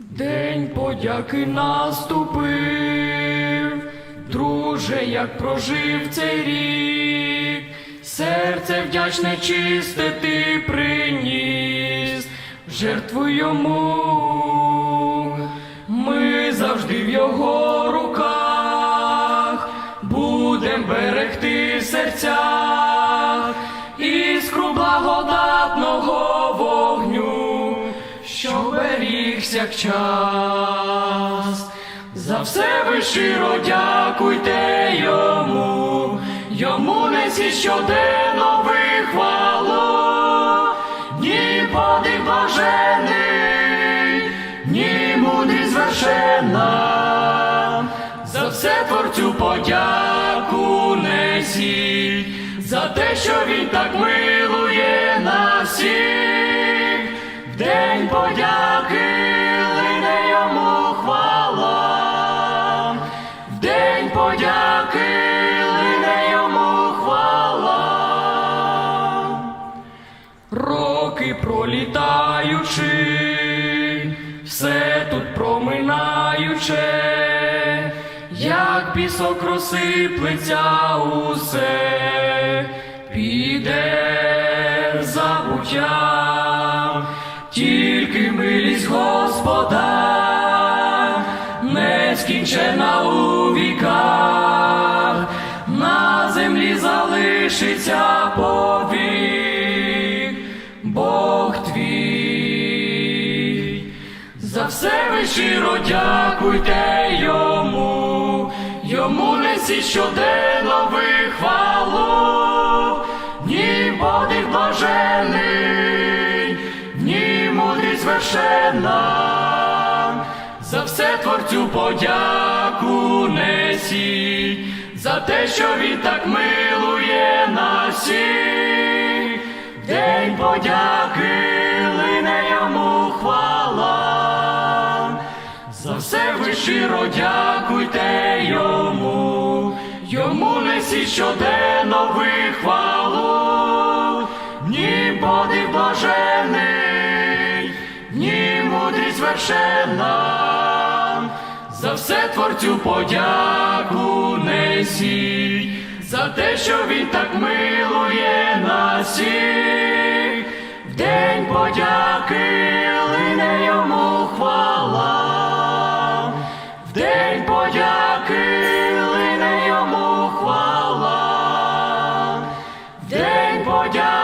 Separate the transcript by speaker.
Speaker 1: День подяки наступив, друже, як прожив цей рік, серце вдячне чисте ти приніс, жертву йому, ми завжди в його руках, будем берегти серця, берігся час. За все ви щиро дякуйте йому, йому несі щоденно ви хвалу, ні подих блажений, ні мудрість звершена, за все творцю подяку несіть, за те, що він так милує нас всіх. День подяки день подяки лине йому хвала. Роки пролітаючи, все тут проминаюче, як пісок розсиплеться усе, піде забуття, тільки милість Господа, нескінчена у віках, на землі залишиться повік, Бог твій. За все ви щиро дякуйте йому, йому несі щоденно ви хвалу, ні подих блажений, ні мудрість вершена, за все творцю подяку несіть, за те, що він так милує нас всіх. День подяки лине йому хвала, за все ви щиро дякуйте йому, йому несіть щоденно ви хвалу, ні подих блажений, ні мудрість вершена, за все творцю подяку несіть, за те, що він так милує нас всіх. в день подяки лине йому хвала, в день подяки лине йому хвала, в день подяки.